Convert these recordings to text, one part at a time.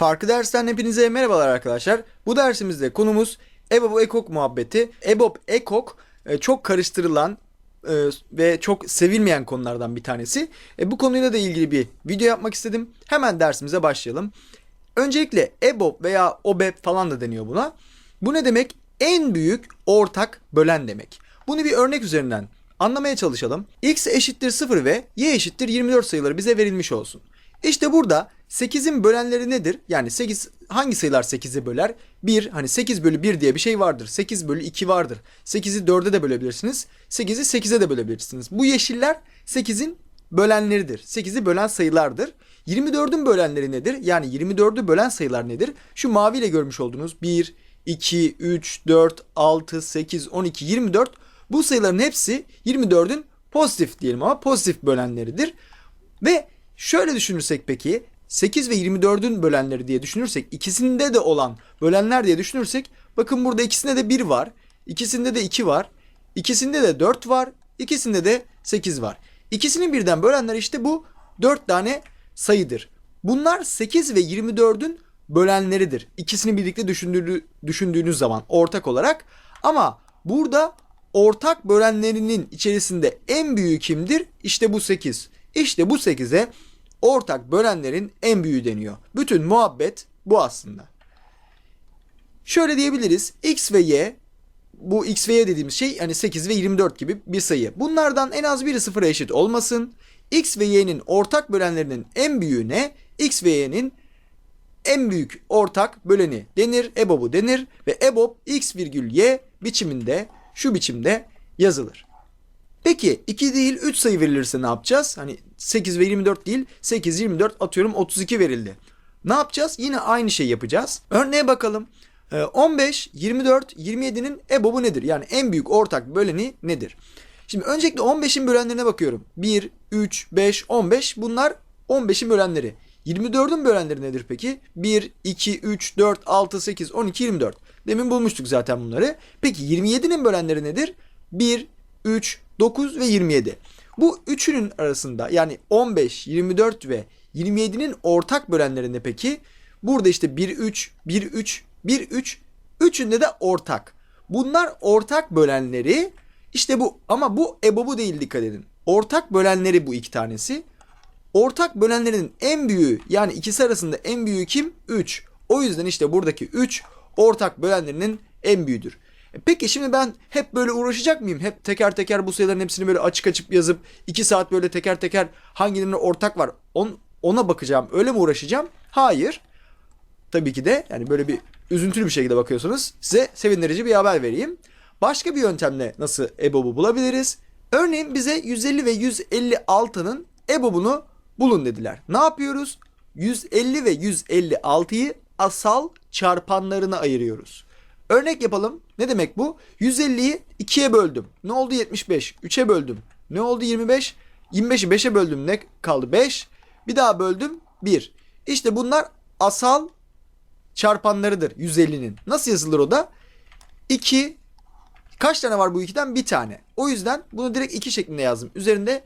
Farklı dersten hepinize merhabalar arkadaşlar. Bu dersimizde konumuz EBOB ekok muhabbeti. EBOB ekok e, çok karıştırılan e, ve çok sevilmeyen konulardan bir tanesi. E, bu konuyla da ilgili bir video yapmak istedim. Hemen dersimize başlayalım. Öncelikle EBOB veya OBEB falan da deniyor buna. Bu ne demek? En büyük ortak bölen demek. Bunu bir örnek üzerinden anlamaya çalışalım. X eşittir 0 ve Y eşittir 24 sayıları bize verilmiş olsun. İşte burada 8'in bölenleri nedir? Yani 8 hangi sayılar 8'i böler? 1 hani 8 bölü 1 diye bir şey vardır. 8 bölü 2 vardır. 8'i 4'e de bölebilirsiniz. 8'i 8'e de bölebilirsiniz. Bu yeşiller 8'in bölenleridir. 8'i bölen sayılardır. 24'ün bölenleri nedir? Yani 24'ü bölen sayılar nedir? Şu maviyle görmüş olduğunuz 1, 2, 3, 4, 6, 8, 12, 24 bu sayıların hepsi 24'ün pozitif diyelim ama pozitif bölenleridir. Ve şöyle düşünürsek peki 8 ve 24'ün bölenleri diye düşünürsek ikisinde de olan bölenler diye düşünürsek bakın burada ikisinde de 1 var. ikisinde de 2 var. ikisinde de 4 var. ikisinde de 8 var. İkisini birden bölenler işte bu 4 tane sayıdır. Bunlar 8 ve 24'ün bölenleridir. İkisini birlikte düşündüğünü, düşündüğünüz zaman ortak olarak. Ama burada ortak bölenlerinin içerisinde en büyüğü kimdir? İşte bu 8. İşte bu 8'e ortak bölenlerin en büyüğü deniyor. Bütün muhabbet bu aslında. Şöyle diyebiliriz. X ve Y bu X ve Y dediğimiz şey hani 8 ve 24 gibi bir sayı. Bunlardan en az biri sıfıra eşit olmasın. X ve Y'nin ortak bölenlerinin en büyüğüne X ve Y'nin en büyük ortak böleni denir. EBOB'u denir ve EBOB X virgül Y biçiminde şu biçimde yazılır. Peki 2 değil 3 sayı verilirse ne yapacağız? Hani 8 ve 24 değil 8, 24 atıyorum 32 verildi. Ne yapacağız? Yine aynı şeyi yapacağız. Örneğe bakalım. Ee, 15, 24, 27'nin EBOB'u nedir? Yani en büyük ortak böleni nedir? Şimdi öncelikle 15'in bölenlerine bakıyorum. 1, 3, 5, 15 bunlar 15'in bölenleri. 24'ün bölenleri nedir peki? 1, 2, 3, 4, 6, 8, 12, 24. Demin bulmuştuk zaten bunları. Peki 27'nin bölenleri nedir? 1, 3, 9 ve 27. Bu üçünün arasında yani 15, 24 ve 27'nin ortak bölenlerinde peki burada işte 1, 3, 1, 3, 1, 3 üçünde de ortak. Bunlar ortak bölenleri işte bu ama bu EBOB'u değil dikkat edin. Ortak bölenleri bu iki tanesi. Ortak bölenlerin en büyüğü yani ikisi arasında en büyüğü kim? 3. O yüzden işte buradaki 3 ortak bölenlerinin en büyüğüdür. E Peki şimdi ben hep böyle uğraşacak mıyım? Hep teker teker bu sayıların hepsini böyle açık açıp yazıp 2 saat böyle teker teker hangilerine ortak var on, ona bakacağım. Öyle mi uğraşacağım? Hayır. Tabii ki de yani böyle bir üzüntülü bir şekilde bakıyorsunuz. Size sevindirici bir haber vereyim. Başka bir yöntemle nasıl EBOB'u bulabiliriz? Örneğin bize 150 ve 156'nın EBOB'unu bulun dediler. Ne yapıyoruz? 150 ve 156'yı asal çarpanlarına ayırıyoruz. Örnek yapalım. Ne demek bu? 150'yi 2'ye böldüm. Ne oldu 75? 3'e böldüm. Ne oldu 25? 25'i 5'e böldüm. Ne kaldı? 5. Bir daha böldüm. 1. İşte bunlar asal çarpanlarıdır 150'nin. Nasıl yazılır o da? 2 Kaç tane var bu ikiden? Bir tane. O yüzden bunu direkt 2 şeklinde yazdım. Üzerinde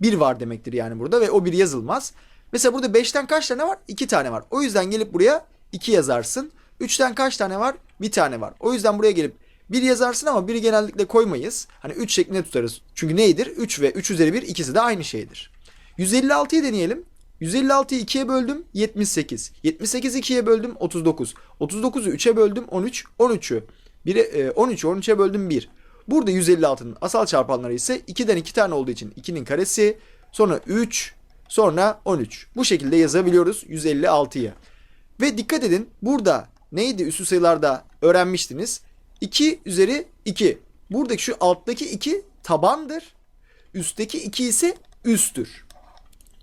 1 var demektir yani burada ve o 1 yazılmaz. Mesela burada 5'ten kaç tane var? 2 tane var. O yüzden gelip buraya 2 yazarsın. 3'ten kaç tane var? Bir tane var. O yüzden buraya gelip 1 yazarsın ama 1'i genellikle koymayız. Hani 3 şeklinde tutarız. Çünkü neydir? 3 ve 3 üzeri 1 ikisi de aynı şeydir. 156'yı deneyelim. 156'yı 2'ye böldüm 78. 78'i 2'ye böldüm 39. 39'u 3'e böldüm 13. 13'ü 1'e 13'ü 13'e böldüm 1. Burada 156'nın asal çarpanları ise 2'den 2 tane olduğu için 2'nin karesi, sonra 3, sonra 13. Bu şekilde yazabiliyoruz 156'yı. Ve dikkat edin burada neydi üstü sayılarda öğrenmiştiniz. 2 üzeri 2. Buradaki şu alttaki 2 tabandır. Üstteki 2 ise üsttür.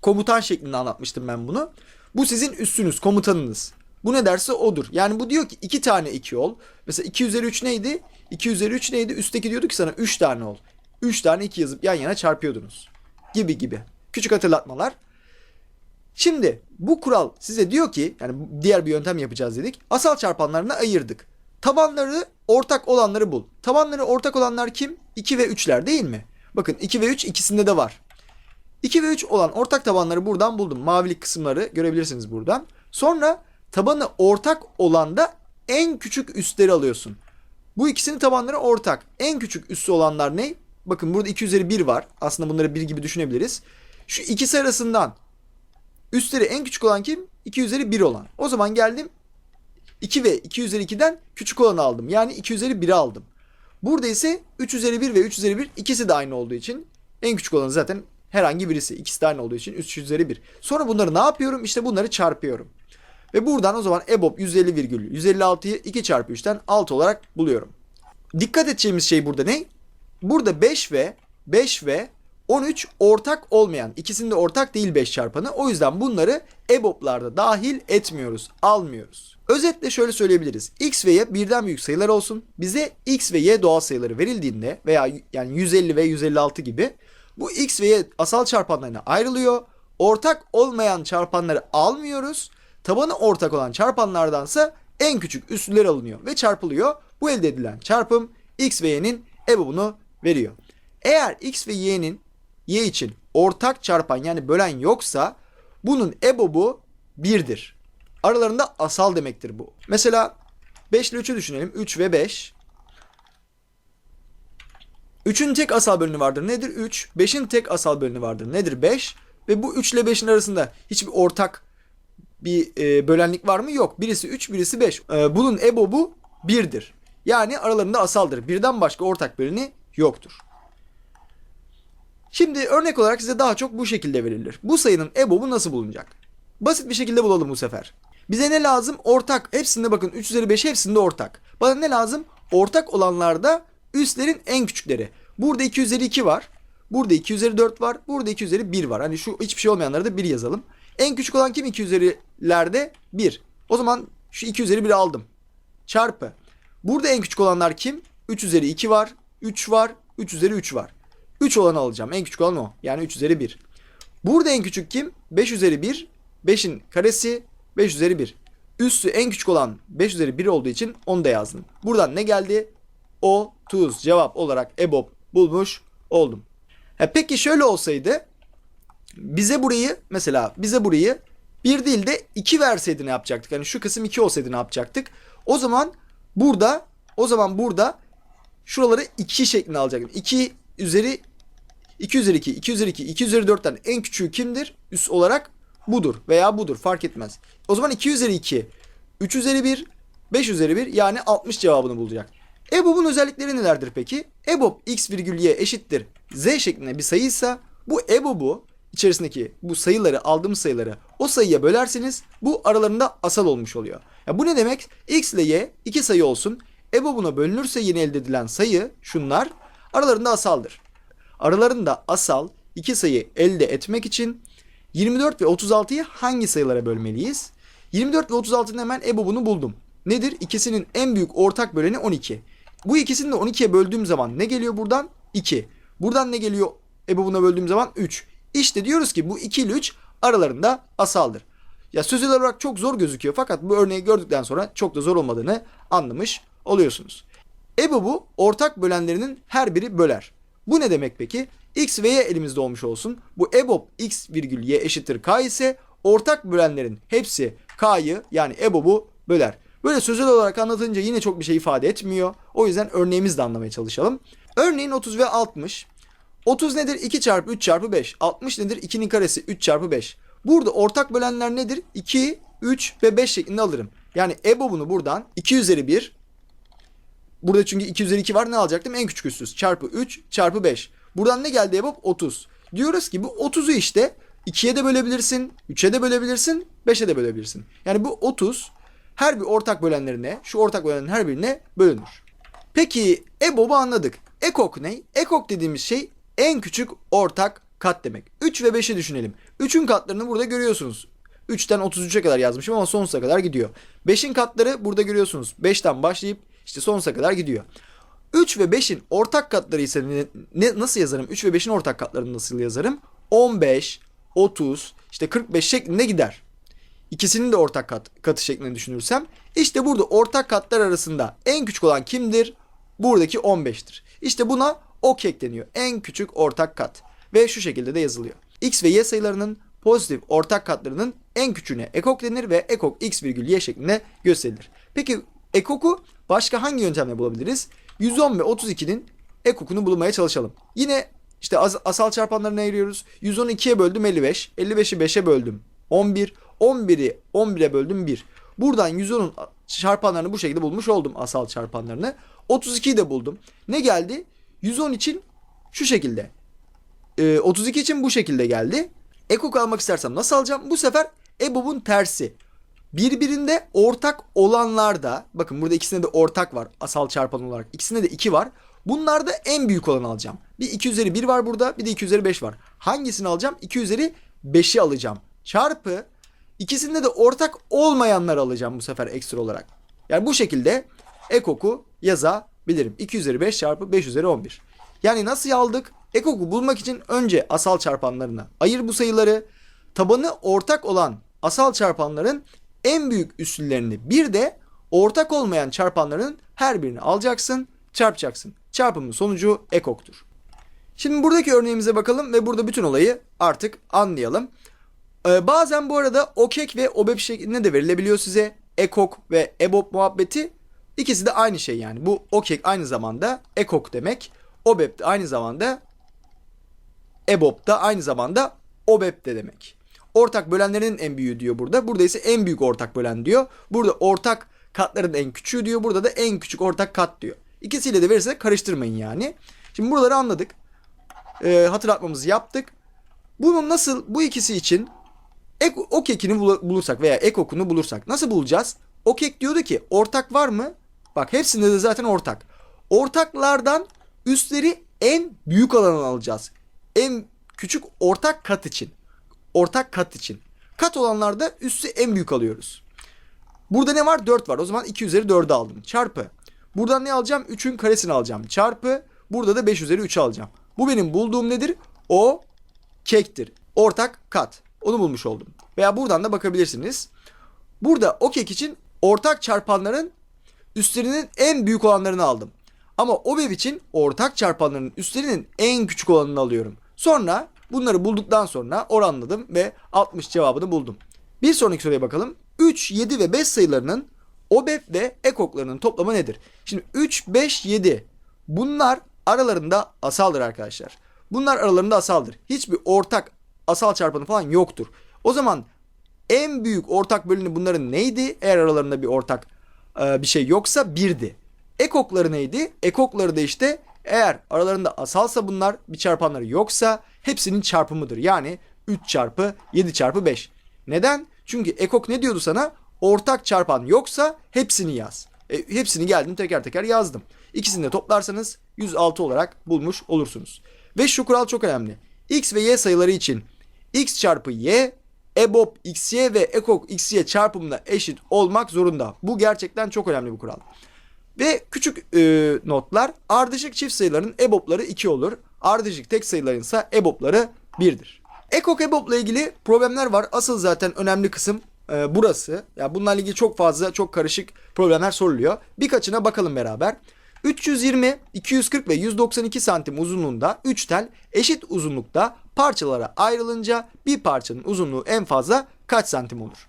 Komutan şeklinde anlatmıştım ben bunu. Bu sizin üstünüz, komutanınız. Bu ne derse odur. Yani bu diyor ki 2 tane 2 ol. Mesela 2 üzeri 3 neydi? 2 üzeri 3 neydi? Üstteki diyordu ki sana 3 tane ol. 3 tane 2 yazıp yan yana çarpıyordunuz. Gibi gibi. Küçük hatırlatmalar. Şimdi bu kural size diyor ki yani diğer bir yöntem yapacağız dedik. Asal çarpanlarına ayırdık. Tabanları ortak olanları bul. Tabanları ortak olanlar kim? 2 ve 3'ler değil mi? Bakın 2 ve 3 ikisinde de var. 2 ve 3 olan ortak tabanları buradan buldum. Mavilik kısımları görebilirsiniz buradan. Sonra tabanı ortak olan da en küçük üstleri alıyorsun. Bu ikisinin tabanları ortak. En küçük üssü olanlar ne? Bakın burada 2 üzeri 1 var. Aslında bunları 1 gibi düşünebiliriz. Şu ikisi arasından üstleri en küçük olan kim? 2 üzeri 1 olan. O zaman geldim 2 ve 2 üzeri 2'den küçük olanı aldım. Yani 2 üzeri 1'i aldım. Burada ise 3 üzeri 1 ve 3 üzeri 1 ikisi de aynı olduğu için en küçük olanı zaten herhangi birisi. İkisi de aynı olduğu için 3 üzeri 1. Sonra bunları ne yapıyorum? İşte bunları çarpıyorum. Ve buradan o zaman EBOB 150,156'yı 2 çarpı 3'ten 6 olarak buluyorum. Dikkat edeceğimiz şey burada ne? Burada 5 ve 5 ve 13 ortak olmayan. ikisinde ortak değil 5 çarpanı. O yüzden bunları EBOB'larda dahil etmiyoruz. Almıyoruz. Özetle şöyle söyleyebiliriz. X ve Y birden büyük sayılar olsun. Bize X ve Y doğal sayıları verildiğinde veya yani 150 ve 156 gibi bu X ve Y asal çarpanlarına ayrılıyor. Ortak olmayan çarpanları almıyoruz. Tabanı ortak olan çarpanlardansa en küçük üstler alınıyor ve çarpılıyor. Bu elde edilen çarpım X ve Y'nin EBOB'unu veriyor. Eğer X ve Y'nin Y için ortak çarpan yani bölen yoksa bunun EBOB'u 1'dir. Aralarında asal demektir bu. Mesela 5 ile 3'ü düşünelim. 3 ve 5. 3'ün tek asal bölünü vardır. Nedir? 3. 5'in tek asal bölünü vardır. Nedir? 5. Ve bu 3 ile 5'in arasında hiçbir ortak bir e, bölenlik var mı? Yok. Birisi 3, birisi 5. E, bunun EBOB'u 1'dir. Yani aralarında asaldır. Birden başka ortak böleni yoktur. Şimdi örnek olarak size daha çok bu şekilde verilir. Bu sayının EBOB'u nasıl bulunacak? Basit bir şekilde bulalım bu sefer. Bize ne lazım? Ortak. Hepsinde bakın 3 üzeri 5 hepsinde ortak. Bana ne lazım? Ortak olanlarda üstlerin en küçükleri. Burada 2 üzeri 2 var. Burada 2 üzeri 4 var. Burada 2 üzeri 1 var. Hani şu hiçbir şey olmayanları da 1 yazalım. En küçük olan kim 2 üzerilerde? 1. O zaman şu 2 üzeri 1'i aldım. Çarpı. Burada en küçük olanlar kim? 3 üzeri 2 var. 3 var. 3 üzeri 3 var. 3 olanı alacağım. En küçük olan o. Yani 3 üzeri 1. Burada en küçük kim? 5 üzeri 1. 5'in karesi 5 üzeri 1. Üssü en küçük olan 5 üzeri 1 olduğu için onu da yazdım. Buradan ne geldi? O, tuz cevap olarak EBOB bulmuş oldum. Ha, peki şöyle olsaydı bize burayı mesela bize burayı bir değil de 2 verseydi ne yapacaktık? Hani şu kısım 2 olsaydı ne yapacaktık? O zaman burada o zaman burada şuraları 2 şeklinde alacaktım. 2 üzeri 2 üzeri 2, 2 üzeri 2, 2 üzeri 4'ten en küçüğü kimdir? Üst olarak budur veya budur fark etmez. O zaman 2 üzeri 2, 3 üzeri 1, 5 üzeri 1 yani 60 cevabını bulacak. EBOB'un özellikleri nelerdir peki? EBOB x virgül y eşittir z şeklinde bir sayıysa bu EBOB'u içerisindeki bu sayıları aldığımız sayıları o sayıya bölerseniz bu aralarında asal olmuş oluyor. Ya bu ne demek? X ile Y iki sayı olsun. EBOB'una bölünürse yeni elde edilen sayı şunlar aralarında asaldır. Aralarında asal iki sayı elde etmek için 24 ve 36'yı hangi sayılara bölmeliyiz? 24 ve 36'nın hemen EBOB'unu buldum. Nedir? İkisinin en büyük ortak böleni 12. Bu ikisini de 12'ye böldüğüm zaman ne geliyor buradan? 2. Buradan ne geliyor EBOB'una böldüğüm zaman? 3. İşte diyoruz ki bu 2 ile 3 aralarında asaldır. Ya sözel olarak çok zor gözüküyor fakat bu örneği gördükten sonra çok da zor olmadığını anlamış oluyorsunuz. EBOB'u ortak bölenlerinin her biri böler. Bu ne demek peki? X ve Y elimizde olmuş olsun. Bu EBOB X virgül Y eşittir K ise ortak bölenlerin hepsi K'yı yani EBOB'u böler. Böyle sözel olarak anlatınca yine çok bir şey ifade etmiyor. O yüzden örneğimizle anlamaya çalışalım. Örneğin 30 ve 60. 30 nedir? 2 çarpı 3 çarpı 5. 60 nedir? 2'nin karesi 3 çarpı 5. Burada ortak bölenler nedir? 2, 3 ve 5 şeklinde alırım. Yani EBOB'unu buradan 2 üzeri 1. Burada çünkü 2 üzeri 2 var ne alacaktım? En küçük üssüz. Çarpı 3 çarpı 5. Buradan ne geldi EBOB? 30. Diyoruz ki bu 30'u işte 2'ye de bölebilirsin, 3'e de bölebilirsin, 5'e de bölebilirsin. Yani bu 30 her bir ortak bölenlerine, şu ortak bölenlerin her birine bölünür. Peki EBOB'u anladık. EKOK ne? EKOK dediğimiz şey en küçük ortak kat demek. 3 ve 5'i düşünelim. 3'ün katlarını burada görüyorsunuz. 3'ten 33'e kadar yazmışım ama sonsuza kadar gidiyor. 5'in katları burada görüyorsunuz. 5'ten başlayıp işte sonsuza kadar gidiyor. 3 ve 5'in ortak katları ise ne, ne, nasıl yazarım? 3 ve 5'in ortak katlarını nasıl yazarım? 15, 30, işte 45 şeklinde gider. İkisinin de ortak kat, katı şeklinde düşünürsem işte burada ortak katlar arasında en küçük olan kimdir? Buradaki 15'tir. İşte buna ok ekleniyor. En küçük ortak kat. Ve şu şekilde de yazılıyor. X ve Y sayılarının pozitif ortak katlarının en küçüğüne ekok denir ve ekok x virgül y şeklinde gösterilir. Peki ekoku başka hangi yöntemle bulabiliriz? 110 ve 32'nin ekokunu bulmaya çalışalım. Yine işte as- asal çarpanlarını ayırıyoruz. 110'u 2'ye böldüm 55. 55'i 5'e böldüm 11. 11'i 11'e böldüm 1. Buradan 110'un çarpanlarını bu şekilde bulmuş oldum asal çarpanlarını. 32'yi de buldum. Ne geldi? 110 için şu şekilde. Ee, 32 için bu şekilde geldi. Ekok almak istersem nasıl alacağım? Bu sefer EBOB'un tersi. Birbirinde ortak olanlarda bakın burada ikisinde de ortak var asal çarpan olarak. İkisinde de 2 var. Bunlarda en büyük olanı alacağım. Bir 2 üzeri 1 var burada bir de 2 üzeri 5 var. Hangisini alacağım? 2 üzeri 5'i alacağım. Çarpı ikisinde de ortak olmayanları alacağım bu sefer ekstra olarak. Yani bu şekilde ekoku yazabilirim. 2 üzeri 5 çarpı 5 üzeri 11. Yani nasıl aldık? Ekoku bulmak için önce asal çarpanlarına ayır bu sayıları. Tabanı ortak olan asal çarpanların en büyük üstünlerini bir de ortak olmayan çarpanların her birini alacaksın, çarpacaksın. Çarpımın sonucu ekoktur. Şimdi buradaki örneğimize bakalım ve burada bütün olayı artık anlayalım. Ee, bazen bu arada okek ve obep şeklinde de verilebiliyor size. Ekok ve ebop muhabbeti ikisi de aynı şey yani. Bu okek aynı zamanda ekok demek. Obep de aynı zamanda ebop da aynı zamanda obep de demek. Ortak bölenlerin en büyüğü diyor burada. Burada ise en büyük ortak bölen diyor. Burada ortak katların en küçüğü diyor. Burada da en küçük ortak kat diyor. İkisiyle de verirse karıştırmayın yani. Şimdi buraları anladık. Ee, hatırlatmamızı yaptık. Bunun nasıl bu ikisi için ek, ok ekini bul- bulursak veya ek okunu bulursak nasıl bulacağız? Ok ek diyordu ki ortak var mı? Bak hepsinde de zaten ortak. Ortaklardan üstleri en büyük olanı alacağız. En küçük ortak kat için. Ortak kat için. Kat olanlarda üstü en büyük alıyoruz. Burada ne var? 4 var. O zaman 2 üzeri 4'ü aldım. Çarpı. Buradan ne alacağım? 3'ün karesini alacağım. Çarpı. Burada da 5 üzeri 3'ü alacağım. Bu benim bulduğum nedir? O kektir. Ortak kat. Onu bulmuş oldum. Veya buradan da bakabilirsiniz. Burada o kek için ortak çarpanların üstlerinin en büyük olanlarını aldım. Ama o bev için ortak çarpanların üstlerinin en küçük olanını alıyorum. Sonra bunları bulduktan sonra oranladım ve 60 cevabını buldum. Bir sonraki soruya bakalım. 3, 7 ve 5 sayılarının OBEP ve ekoklarının toplamı nedir? Şimdi 3, 5, 7 bunlar aralarında asaldır arkadaşlar. Bunlar aralarında asaldır. Hiçbir ortak asal çarpanı falan yoktur. O zaman en büyük ortak bölünü bunların neydi? Eğer aralarında bir ortak bir şey yoksa birdi. Ekokları neydi? Ekokları da işte eğer aralarında asalsa bunlar bir çarpanları yoksa hepsinin çarpımıdır. Yani 3 çarpı 7 çarpı 5. Neden? Çünkü ekok ne diyordu sana? Ortak çarpan yoksa hepsini yaz. E, hepsini geldim teker teker yazdım. İkisini de toplarsanız 106 olarak bulmuş olursunuz. Ve şu kural çok önemli. X ve Y sayıları için X çarpı Y EBOB XY ve EKOK XY çarpımına eşit olmak zorunda. Bu gerçekten çok önemli bir kural. Ve küçük e, notlar ardışık çift sayıların EBOB'ları 2 olur. Ardışık tek sayıların ise EBOB'ları 1'dir. Ekok EBOB'la ilgili problemler var. Asıl zaten önemli kısım e, burası. Ya yani bunlarla ilgili çok fazla çok karışık problemler soruluyor. Birkaçına bakalım beraber. 320, 240 ve 192 santim uzunluğunda 3 tel eşit uzunlukta parçalara ayrılınca bir parçanın uzunluğu en fazla kaç santim olur?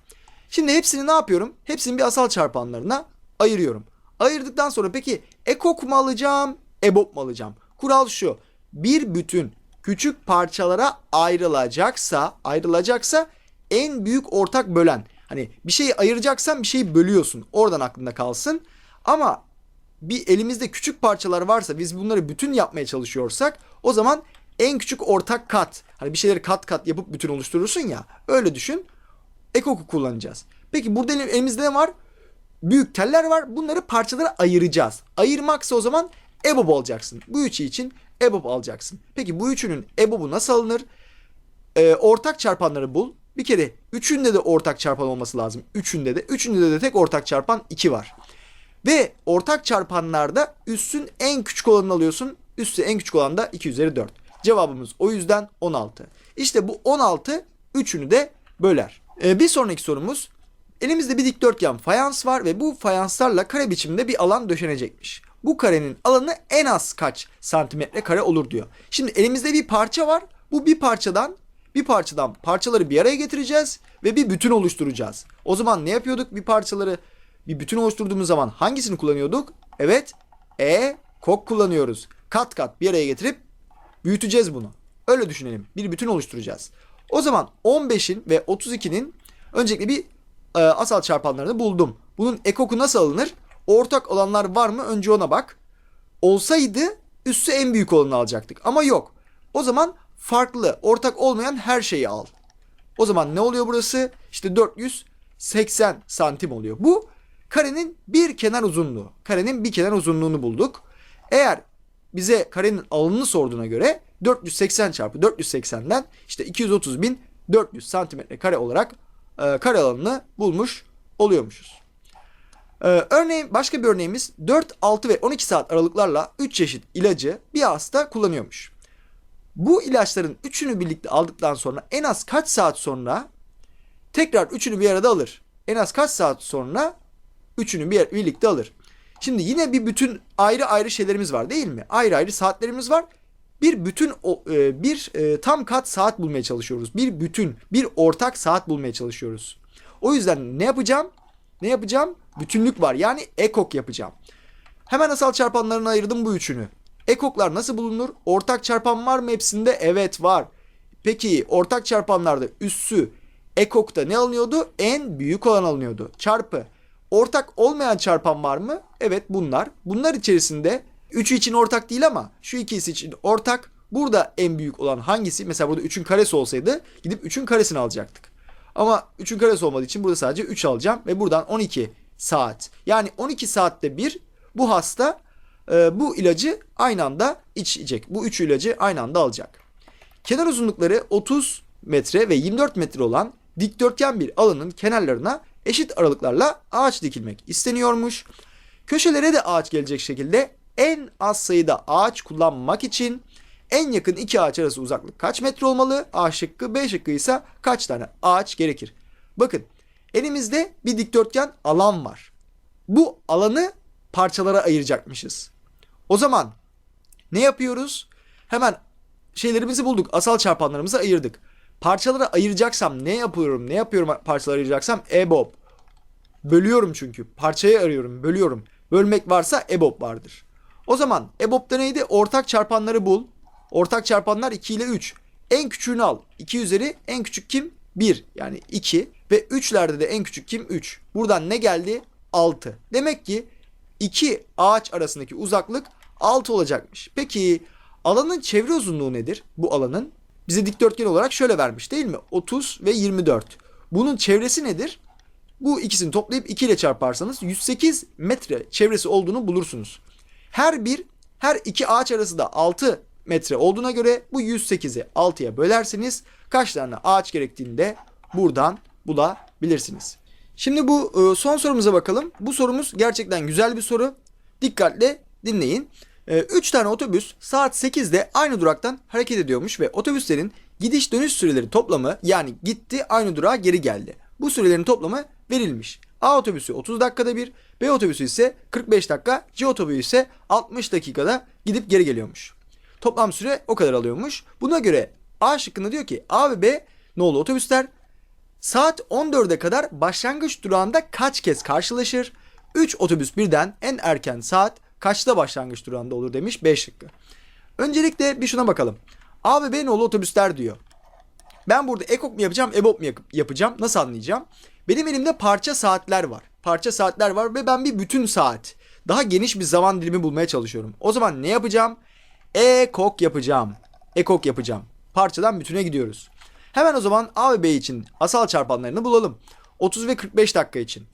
Şimdi hepsini ne yapıyorum? Hepsini bir asal çarpanlarına ayırıyorum. Ayırdıktan sonra peki ekok mu alacağım, ebop mu alacağım? Kural şu. Bir bütün küçük parçalara ayrılacaksa, ayrılacaksa en büyük ortak bölen. Hani bir şeyi ayıracaksan bir şeyi bölüyorsun. Oradan aklında kalsın. Ama bir elimizde küçük parçalar varsa biz bunları bütün yapmaya çalışıyorsak o zaman en küçük ortak kat. Hani bir şeyleri kat kat yapıp bütün oluşturursun ya. Öyle düşün. Ekoku kullanacağız. Peki burada elimizde ne var? Büyük teller var. Bunları parçalara ayıracağız. Ayırmaksa o zaman EBOB alacaksın. Bu üçü için EBOB alacaksın. Peki bu üçünün EBOB'u nasıl alınır? Ee, ortak çarpanları bul. Bir kere üçünde de ortak çarpan olması lazım. Üçünde de. Üçünde de tek ortak çarpan 2 var. Ve ortak çarpanlarda üssün en küçük olanını alıyorsun. Üssü en küçük olan da 2 üzeri 4. Cevabımız o yüzden 16. İşte bu 16 üçünü de böler. Ee, bir sonraki sorumuz. Elimizde bir dikdörtgen fayans var ve bu fayanslarla kare biçimde bir alan döşenecekmiş. Bu karenin alanı en az kaç santimetre kare olur diyor. Şimdi elimizde bir parça var. Bu bir parçadan bir parçadan parçaları bir araya getireceğiz ve bir bütün oluşturacağız. O zaman ne yapıyorduk? Bir parçaları bir bütün oluşturduğumuz zaman hangisini kullanıyorduk? Evet, e kok kullanıyoruz. Kat kat bir araya getirip büyüteceğiz bunu. Öyle düşünelim. Bir bütün oluşturacağız. O zaman 15'in ve 32'nin öncelikle bir e, asal çarpanlarını buldum. Bunun ekoku nasıl alınır? Ortak olanlar var mı? Önce ona bak. Olsaydı üssü en büyük olanı alacaktık. Ama yok. O zaman farklı, ortak olmayan her şeyi al. O zaman ne oluyor burası? İşte 480 santim oluyor. Bu karenin bir kenar uzunluğu. Karenin bir kenar uzunluğunu bulduk. Eğer bize karenin alanını sorduğuna göre 480 çarpı 480'den işte 230.400 santimetre kare olarak e, kare alanını bulmuş oluyormuşuz. Ee, örneğin başka bir örneğimiz 4, 6 ve 12 saat aralıklarla 3 çeşit ilacı bir hasta kullanıyormuş. Bu ilaçların üçünü birlikte aldıktan sonra en az kaç saat sonra tekrar üçünü bir arada alır? En az kaç saat sonra üçünü bir birlikte alır? Şimdi yine bir bütün ayrı ayrı şeylerimiz var değil mi? Ayrı ayrı saatlerimiz var. Bir bütün e, bir e, tam kat saat bulmaya çalışıyoruz. Bir bütün, bir ortak saat bulmaya çalışıyoruz. O yüzden ne yapacağım? Ne yapacağım? Bütünlük var. Yani ekok yapacağım. Hemen asal çarpanlarına ayırdım bu üçünü. Ekoklar nasıl bulunur? Ortak çarpan var mı hepsinde? Evet var. Peki ortak çarpanlarda üssü ekokta ne alınıyordu? En büyük olan alınıyordu. Çarpı. Ortak olmayan çarpan var mı? Evet bunlar. Bunlar içerisinde üçü için ortak değil ama şu ikisi için ortak. Burada en büyük olan hangisi? Mesela burada 3'ün karesi olsaydı gidip 3'ün karesini alacaktık. Ama 3'ün karesi olmadığı için burada sadece 3 alacağım ve buradan 12 saat. Yani 12 saatte bir bu hasta e, bu ilacı aynı anda içecek. Bu üç ilacı aynı anda alacak. Kenar uzunlukları 30 metre ve 24 metre olan dikdörtgen bir alanın kenarlarına eşit aralıklarla ağaç dikilmek isteniyormuş. Köşelere de ağaç gelecek şekilde en az sayıda ağaç kullanmak için en yakın iki ağaç arası uzaklık kaç metre olmalı? A şıkkı B şıkkı ise kaç tane ağaç gerekir? Bakın elimizde bir dikdörtgen alan var. Bu alanı parçalara ayıracakmışız. O zaman ne yapıyoruz? Hemen şeylerimizi bulduk. Asal çarpanlarımızı ayırdık. Parçalara ayıracaksam ne yapıyorum? Ne yapıyorum parçalara ayıracaksam? EBOB. Bölüyorum çünkü. Parçayı arıyorum, bölüyorum. Bölmek varsa EBOB vardır. O zaman EBOB'da neydi? Ortak çarpanları bul. Ortak çarpanlar 2 ile 3. En küçüğünü al. 2 üzeri en küçük kim? 1 yani 2 ve 3'lerde de en küçük kim? 3. Buradan ne geldi? 6. Demek ki iki ağaç arasındaki uzaklık 6 olacakmış. Peki alanın çevre uzunluğu nedir? Bu alanın bize dikdörtgen olarak şöyle vermiş değil mi? 30 ve 24. Bunun çevresi nedir? Bu ikisini toplayıp 2 ile çarparsanız 108 metre çevresi olduğunu bulursunuz. Her bir her iki ağaç arası da 6 metre olduğuna göre bu 108'i 6'ya bölerseniz kaç tane ağaç gerektiğini de buradan bulabilirsiniz. Şimdi bu e, son sorumuza bakalım. Bu sorumuz gerçekten güzel bir soru. Dikkatle dinleyin. 3 tane otobüs saat 8'de aynı duraktan hareket ediyormuş ve otobüslerin gidiş dönüş süreleri toplamı yani gitti aynı durağa geri geldi. Bu sürelerin toplamı verilmiş. A otobüsü 30 dakikada bir, B otobüsü ise 45 dakika, C otobüsü ise 60 dakikada gidip geri geliyormuş. Toplam süre o kadar alıyormuş. Buna göre A şıkkında diyor ki A ve B nolu otobüsler saat 14'e kadar başlangıç durağında kaç kez karşılaşır? 3 otobüs birden en erken saat kaçta başlangıç durağında olur demiş B şıkkı. Öncelikle bir şuna bakalım. A ve B nolu otobüsler diyor. Ben burada ekok mu yapacağım, ebop mu yap- yapacağım? Nasıl anlayacağım? Benim elimde parça saatler var. Parça saatler var ve ben bir bütün saat, daha geniş bir zaman dilimi bulmaya çalışıyorum. O zaman ne yapacağım? Ekok yapacağım. Ekok yapacağım. Parçadan bütüne gidiyoruz. Hemen o zaman A ve B için asal çarpanlarını bulalım. 30 ve 45 dakika için.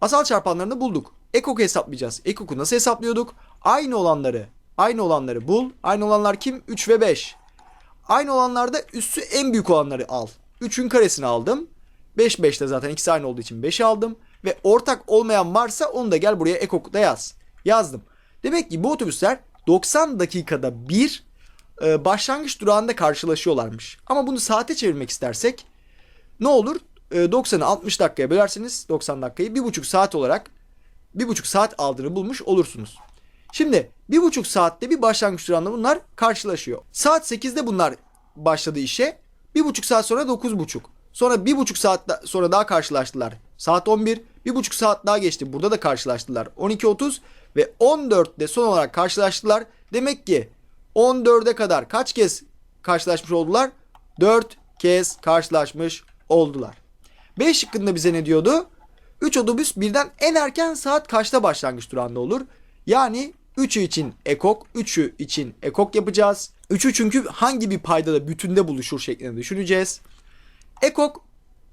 Asal çarpanlarını bulduk. Ekok'u hesaplayacağız. Ekok'u nasıl hesaplıyorduk? Aynı olanları, aynı olanları bul. Aynı olanlar kim? 3 ve 5. Aynı olanlarda üssü en büyük olanları al. 3'ün karesini aldım. 5 5 de zaten ikisi aynı olduğu için 5'i aldım. Ve ortak olmayan varsa onu da gel buraya ekokta yaz. Yazdım. Demek ki bu otobüsler 90 dakikada bir e, başlangıç durağında karşılaşıyorlarmış. Ama bunu saate çevirmek istersek ne olur? E, 90'ı 60 dakikaya bölerseniz 90 dakikayı 1,5 saat olarak 1,5 saat aldığını bulmuş olursunuz. Şimdi 1,5 saatte bir başlangıç durağında bunlar karşılaşıyor. Saat 8'de bunlar başladı işe. 1,5 saat sonra 9,5. Sonra bir buçuk saat sonra daha karşılaştılar. Saat 11. Bir buçuk saat daha geçti. Burada da karşılaştılar. 12.30 ve 14'te son olarak karşılaştılar. Demek ki 14'e kadar kaç kez karşılaşmış oldular? 4 kez karşılaşmış oldular. B şıkkında bize ne diyordu? 3 otobüs birden en erken saat kaçta başlangıç durağında olur? Yani 3'ü için ekok, 3'ü için ekok yapacağız. 3'ü çünkü hangi bir paydada bütünde buluşur şeklinde düşüneceğiz. Ekok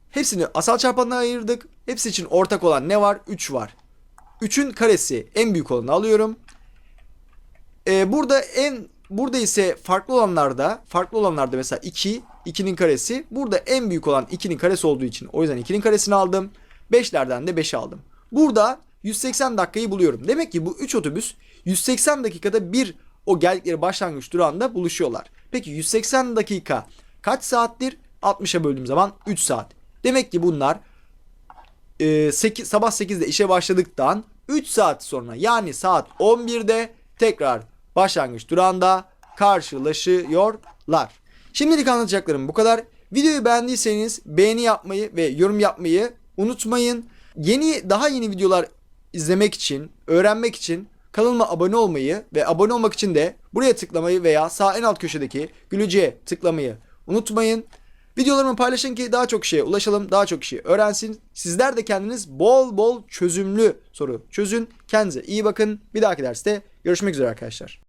hepsini asal çarpanına ayırdık. Hepsi için ortak olan ne var? 3 var. 3'ün karesi en büyük olanı alıyorum. Ee, burada en burada ise farklı olanlarda farklı olanlarda mesela 2 2'nin karesi burada en büyük olan 2'nin karesi olduğu için o yüzden 2'nin karesini aldım. 5'lerden de 5'i aldım. Burada 180 dakikayı buluyorum. Demek ki bu 3 otobüs 180 dakikada bir o geldikleri başlangıç durağında buluşuyorlar. Peki 180 dakika kaç saattir? 60'a böldüğüm zaman 3 saat. Demek ki bunlar e, 8, sabah 8'de işe başladıktan 3 saat sonra yani saat 11'de tekrar başlangıç durağında karşılaşıyorlar. Şimdilik anlatacaklarım bu kadar. Videoyu beğendiyseniz beğeni yapmayı ve yorum yapmayı unutmayın. Yeni daha yeni videolar izlemek için, öğrenmek için kanalıma abone olmayı ve abone olmak için de buraya tıklamayı veya sağ en alt köşedeki gülücüye tıklamayı unutmayın. Videolarımı paylaşın ki daha çok kişiye ulaşalım, daha çok kişi öğrensin. Sizler de kendiniz bol bol çözümlü soru çözün. Kendinize iyi bakın. Bir dahaki derste görüşmek üzere arkadaşlar.